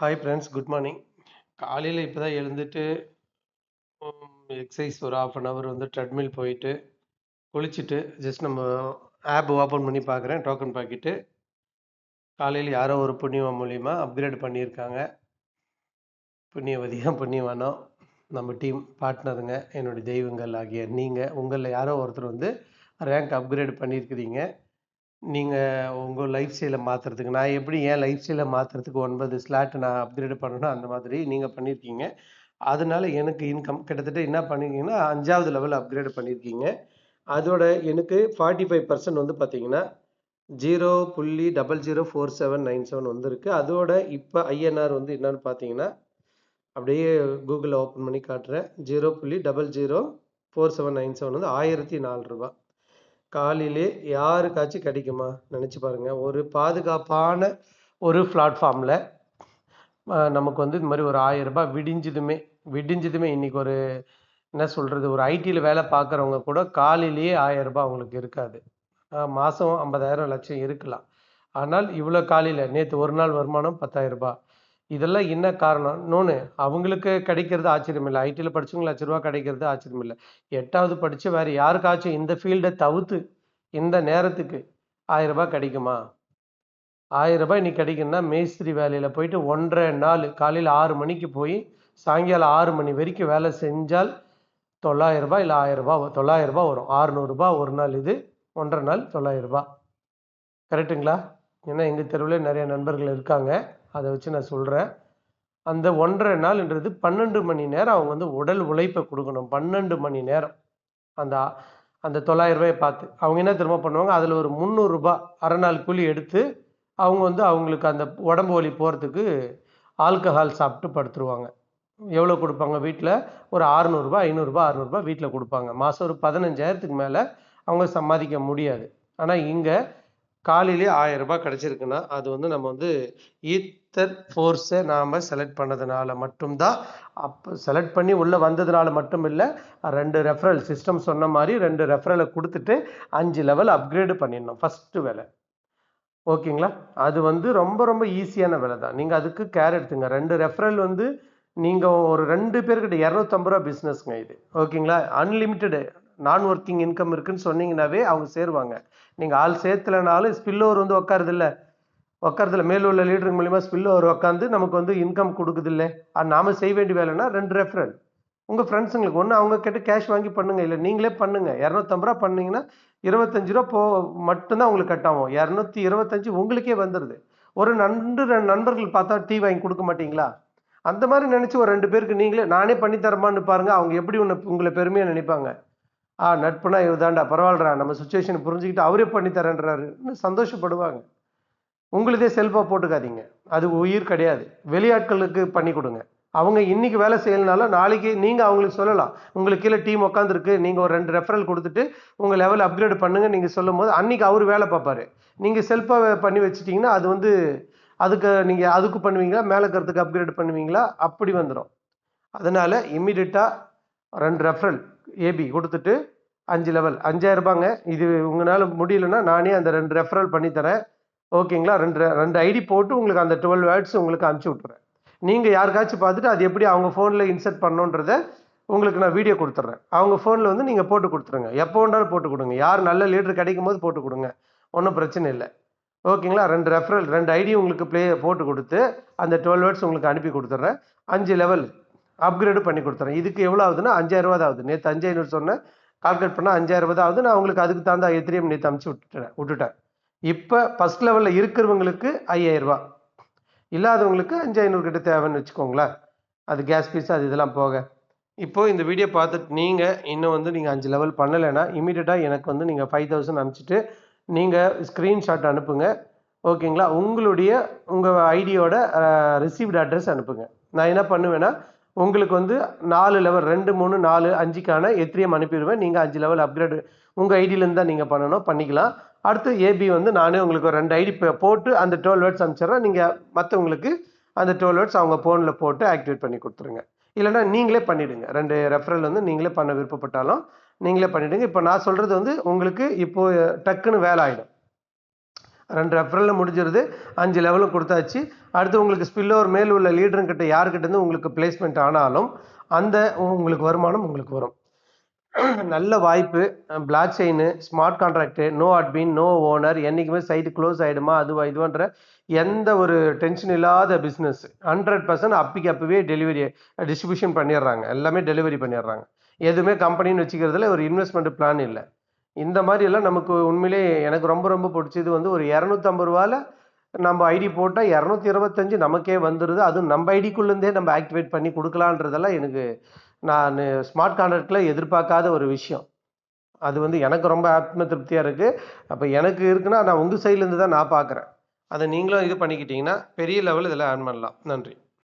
Hi friends good morning காலையில் இப்போ தான் எழுந்துட்டு எக்ஸசைஸ் ஒரு ஆஃப் அன் ஹவர் வந்து ட்ரெட்மில் போயிட்டு குளிச்சுட்டு ஜஸ்ட் நம்ம ஆப் ஓப்பன் பண்ணி பார்க்குறேன் டோக்கன் பாக்கெட்டு காலையில் யாரோ ஒரு புண்ணியம் மூலிமா அப்கிரேட் பண்ணியிருக்காங்க. புண்ணியவதியாக புண்ணியவானோ நம்ம டீம் பார்ட்னருங்க என்னுடைய தெய்வங்கள் ஆகிய நீங்கள் உங்களில் யாரோ ஒருத்தர் வந்து ரேங்க் அப்கிரேட் பண்ணியிருக்கிறீங்க. நீங்கள் உங்கள் லைஃப் ஸ்டைலை மாற்றுறதுக்கு நான் எப்படி என் லைஃப் ஸ்டைலை மாற்றுறதுக்கு ஒன்பது ஸ்லாட் நான் அப்கிரேட் பண்ணணும் அந்த மாதிரி நீங்கள் பண்ணியிருக்கீங்க அதனால எனக்கு இன்கம் கிட்டத்தட்ட என்ன பண்ணியிருக்கீங்கன்னா அஞ்சாவது லெவல் அப்கிரேட் பண்ணியிருக்கீங்க அதோட எனக்கு ஃபார்ட்டி ஃபைவ் பர்சன்ட் வந்து பார்த்தீங்கன்னா ஜீரோ புள்ளி double zero four seven nine seven வந்துருக்கு. அதோட இப்போ ஐஎன்ஆர் வந்து என்னன்னு பார்த்தீங்கன்னா அப்படியே கூகுளில் ஓப்பன் பண்ணி காட்டுறேன். ஜீரோ புள்ளி double zero four seven nine seven வந்து ஆயிரத்தி நாலு ரூபா காலையிலே யாருக்காச்சும் கிடைக்குமா? நினச்சி பாருங்கள் ஒரு பாதுகாப்பான ஒரு பிளாட்ஃபார்மில் நமக்கு வந்து இந்த மாதிரி ஒரு ஆயிரம் ரூபாய் விடிஞ்சதுமே விடிஞ்சதுமே இன்றைக்கி ஒரு என்ன சொல்கிறது ஒரு ஐடியில் வேலை பார்க்குறவங்க கூட காலையிலேயே ஆயிரம் ரூபாய் அவங்களுக்கு இருக்காது. மாதம் ஐம்பதாயிரம் லட்சம் இருக்கலாம். ஆனால் இவ்வளோ காலையில் நேற்று ஒரு நாள் வருமானம் பத்தாயிரம் ரூபாய். இதெல்லாம் என்ன காரணம்? இன்னொன்று அவங்களுக்கு கிடைக்கிறது ஆச்சரியம் இல்லை. ஐடியில் படித்தவங்களுக்கு லட்ச ரூபா கிடைக்கிறது ஆச்சரியம் இல்லை. எட்டாவது படித்து வேறு யாருக்காச்சும் இந்த ஃபீல்டை தவிர்த்து இந்த நேரத்துக்கு ஆயிரரூபா ரூபாய் கிடைக்குமா? ஆயிரரூபா ரூபாய் இன்னைக்கு கிடைக்குன்னா மேஸ்திரி வேலையில் போயிட்டு ஒன்றரை நாள் காலையில் ஆறு மணிக்கு போய் சாயங்காலம் ஆறு மணி வரைக்கும் வேலை செஞ்சால் தொள்ளாயிரரூபா இல்லை ஆயிரரூபா தொள்ளாயிரரூபா தொள்ளாயிரம் வரும். ஆறுநூறுபா ஒரு நாள் இது ஒன்றரை நாள் தொள்ளாயிரம் கரெக்டுங்களா ஏன்னா எங்கள் தெருவில் நிறைய நண்பர்கள் இருக்காங்க. அதை வச்சு நான் சொல்கிறேன் அந்த ஒன்றரை நாள்ன்றது பன்னெண்டு மணி நேரம் அவங்க வந்து உடல் உழைப்பை கொடுக்கணும். பன்னெண்டு மணி நேரம். அந்த அந்த தொள்ளாயிரம் ரூபாயை பார்த்து. அவங்க என்ன திரும்ப பண்ணுவாங்க? அதில் ஒரு முந்நூறுரூபா அரை நாள் கூலி எடுத்து அவங்க வந்து அவங்களுக்கு அந்த உடம்பு வலி போகிறதுக்கு ஆல்கஹால் சாப்பிட்டு படுத்துருவாங்க. எவ்வளோ கொடுப்பாங்க வீட்டில் ஒரு அறுநூறுபா ஐநூறுரூபா அறுநூறுபா வீட்டில் கொடுப்பாங்க. மாதம் ஒரு பதினஞ்சாயிரத்துக்கு மேலே அவங்க சம்பாதிக்க முடியாது. ஆனால் இங்கே காலையிலே ஆயிரம் ரூபாய் கிடச்சிருக்குன்னா அது வந்து நம்ம வந்து ஈத் ஈத்தர் ஃபோர்ஸை நாம் செலக்ட் பண்ணதுனால மட்டும்தான் அப்போ செலக்ட் பண்ணி உள்ளே வந்ததுனால மட்டும் இல்லை ரெண்டு ரெஃபரல் சிஸ்டம் சொன்ன மாதிரி ரெண்டு ரெஃபரலை கொடுத்துட்டு அஞ்சு லெவல் அப்கிரேடு பண்ணிடணும் ஃபஸ்ட்டு வேலை. ஓகேங்களா? அது வந்து ரொம்ப ரொம்ப ஈஸியான வேலை தான் நீங்கள் அதுக்கு கேர் எடுத்துங்க. ரெண்டு ரெஃபரல் வந்து நீங்கள் ஒரு ரெண்டு பேர்கிட்ட இரநூத்தம்பது ரூபா பிஸ்னஸ்ங்க இது. ஓகேங்களா? அன்லிமிட்டெடு நான் ஒர்க்கிங் இன்கம் இருக்குன்னு சொன்னீங்கன்னாவே அவங்க சேருவாங்க. நீங்கள் ஆள் சேர்த்துலனாலும் ஸ்பில்லோவர் வந்து உட்காருதில்ல உட்காரதில்ல மேல உள்ள லீடருக்கு மூலிமா ஸ்பில் அவர் உட்காந்து நமக்கு வந்து இன்கம் கொடுக்குதில்ல? அது நாம் செய்ய வேண்டிய வேலைன்னா ரெண்டு ரெஃபரல் உங்கள் ஃப்ரெண்ட்ஸுங்களுக்கு ஒன்று அவங்க கிட்ட கேஷ் வாங்கி பண்ணுங்கள் இல்லை நீங்களே பண்ணுங்கள் இரநூத்தம்பது ரூபா பண்ணிங்கன்னா இருபத்தஞ்சு ரூபா போ மட்டும்தான் உங்களுக்கு கட் ஆகும். இரநூத்தி இருபத்தஞ்சு உங்களுக்கே வந்துடுது ஒரு நண்டு ரெண்டு நண்பர்கள் பார்த்தா டீ வாங்கி கொடுக்க மாட்டிங்களா? அந்த மாதிரி நினச்சி ஒரு ரெண்டு பேருக்கு நீங்களே நானே பண்ணித்தரமான்னு பாருங்கள் அவங்க எப்படி உன்னை உங்களை பெருமையாக நினைப்பாங்க? ஆ நட்புனா இதுதான்டா பரவாயில்லடா நம்ம சுச்சுவேஷனை புரிஞ்சுக்கிட்டு அவரே பண்ணி தரேன்றாருன்னு சந்தோஷப்படுவாங்க. உங்களுதே செல்ஃபாக போட்டுக்காதீங்க. அது உயிர் கிடையாது. வெளியாட்களுக்கு பண்ணி கொடுங்க. அவங்க இன்னைக்கு வேலை செய்யலனாலும் நாளைக்கு நீங்கள் அவங்களுக்கு சொல்லலாம். உங்களுக்கு கீழே டீம் உட்காந்துருக்கு நீங்கள் ஒரு ரெண்டு ரெஃபரல் கொடுத்துட்டு உங்கள் லெவல் அப்கிரேட் பண்ணுங்க. நீங்கள் சொல்லும் போது அன்றைக்கி அவர் வேலை பார்ப்பாரு. நீங்கள் செல்ஃபாக பண்ணி வச்சிட்டிங்கன்னா அது வந்து அதுக்கு நீங்கள் அதுக்கு பண்ணுவீங்களா? மேலே கருத்துக்கு அப்கிரேட் பண்ணுவீங்களா? அப்படி வந்துடும் அதனால் இம்மிடியட்டாக ரெண்டு ரெஃபரல் ஏபி கொடுத்துட்டு அஞ்சு லெவல் அஞ்சாயிரம் ரூபாங்க. இது உங்களால் முடியலன்னா நானே அந்த ரெண்டு ரெஃபரல் பண்ணித்தரேன் ஓகேங்களா? ரெண்டு ரெண்டு ஐடி போட்டு உங்களுக்கு அந்த டுவெல் வேர்ட்ஸ் உங்களுக்கு அனுப்பிச்சி விட்றேன் நீங்கள் யாருக்காச்சும் பார்த்துட்டு அது எப்படி அவங்க ஃபோனில் இன்சர்ட் பண்ணணுன்றத உங்களுக்கு நான் வீடியோ கொடுத்துட்றேன் அவங்க ஃபோனில் வந்து நீங்கள் போட்டு கொடுத்துருங்க. எப்போ வேண்டாலும் போட்டு கொடுங்க. யார் நல்ல லீடர் கிடைக்கும் போது போட்டு கொடுங்க. ஒன்றும் பிரச்சனை இல்லை. ஓகேங்களா? ரெண்டு ரெஃபரல் ரெண்டு ஐடி உங்களுக்கு ப்ளே போட்டு கொடுத்து அந்த டுவெல் வேர்ட்ஸ் உங்களுக்கு அனுப்பி கொடுத்துட்றேன் அஞ்சு லெவல் அப்கிரேடு பண்ணி கொடுத்துறேன். இதுக்கு எவ்வளோ ஆகுதுன்னா அஞ்சாயிரம் தான் ஆகுது நேற்று அஞ்சாயிரம் சொன்னேன். கால்குலேட் பண்ணால் அஞ்சாயிரம் ரூபா தான் ஆகுது. நான் உங்களுக்கு அதுக்கு தகுந்த எத்திரியம் நேற்று அமுச்சு விட்டுட்டேன் விட்டுட்டேன். இப்போ ஃபஸ்ட் லெவலில் இருக்கிறவங்களுக்கு ஐயாயிரரூபா இல்லாதவங்களுக்கு அஞ்சு ஐநூறு கிட்ட தேவைன்னு வச்சுக்கோங்களேன். அது கேஸ் பீஸ் அது இதெல்லாம் போக. இப்போது இந்த வீடியோ பார்த்துட்டு நீங்கள் இன்னும் வந்து நீங்கள் அஞ்சு லெவல் பண்ணலைன்னா இமீடியட்டாக எனக்கு வந்து நீங்கள் ஃபைவ் தௌசண்ட் அனுப்பிச்சிட்டு நீங்கள் ஸ்க்ரீன்ஷாட் அனுப்புங்க. ஓகேங்களா உங்களுடைய உங்கள் ஐடியோட ரிசீவ்டு அட்ரஸ் அனுப்புங்க. நான் என்ன பண்ணுவேன்னா உங்களுக்கு வந்து நாலு லெவல் ரெண்டு மூணு நாலு அஞ்சுக்கான எத்திரியம் அனுப்பிடுவேன். நீங்கள் அஞ்சு லெவல் அப்கிரேடு உங்கள் ஐடியிலேருந்து தான் நீங்கள் பண்ணணும் பண்ணிக்கலாம். அடுத்து ஏபி வந்து நானே உங்களுக்கு ரெண்டு ஐடி போட்டு அந்த டுவெல் வேர்ட்ஸ் அனுப்பிச்சிட்றேன். நீங்கள் மற்றவங்களுக்கு அந்த டுவெல் வேர்ட்ஸ் அவங்க ஃபோனில் போட்டு ஆக்டிவேட் பண்ணி கொடுத்துருங்க. இல்லைனா நீங்களே பண்ணிவிடுங்க ரெண்டு ரெஃபரல் வந்து நீங்களே பண்ண விருப்பப்பட்டாலும் நீங்களே பண்ணிவிடுங்க இப்போ நான் சொல்கிறது வந்து உங்களுக்கு இப்போது டக்குன்னு வேலை ஆகிடும் ரெண்டு ரெஃபரலில் முடிஞ்சிருது. அஞ்சு லெவலும் கொடுத்தாச்சு. அடுத்து உங்களுக்கு ஸ்பில்லோவர் மேல் உள்ள லீடருங்கிட்ட யாருக்கிட்டேருந்து உங்களுக்கு பிளேஸ்மெண்ட் ஆனாலும் அந்த உங்களுக்கு வருமானம் உங்களுக்கு வரும். நல்ல வாய்ப்பு. Block chain smart contract no admin no owner என்றைக்குமே சைட்டு க்ளோஸ் ஆகிடுமா அதுவா இதுவன்ற எந்த ஒரு டென்ஷன் இல்லாத பிஸ்னஸ் ஹண்ட்ரட் பர்சன்ட் அப்பிக்கு அப்பவே டெலிவரி டிஸ்ட்ரிபியூஷன் பண்ணிடுறாங்க. எல்லாமே டெலிவரி பண்ணிடுறாங்க. எதுவுமே கம்பெனின்னு வச்சுக்கிறதுல ஒரு இன்வெஸ்ட்மெண்ட் பிளான் இல்லை. இந்த மாதிரி எல்லாம் நமக்கு உண்மையிலே எனக்கு ரொம்ப ரொம்ப பிடிச்சது வந்து ஒரு இரநூத்தம்பது ரூபால நம்ம ஐடி போட்டால் இரநூத்தி இருபத்தஞ்சு நமக்கே வந்துடுது அதுவும் நம்ம ஐடிக்குள்ளேருந்தே நம்ம ஆக்டிவேட் பண்ணி கொடுக்கலான்றதெல்லாம் எனக்கு நான் ஸ்மார்ட் கான்ட்ராக்டில் எதிர்பார்க்காத ஒரு விஷயம். அது வந்து எனக்கு ரொம்ப ஆத்ம திருப்தியாக இருக்குது அப்போ எனக்கு இருக்குன்னா நான் உங்கள் சைட்லேருந்து தான் நான் பார்க்குறேன். அதை நீங்களும் இது பண்ணிக்கிட்டிங்கன்னா பெரிய லெவல் இதில் ஆன் பண்ணலாம். நன்றி.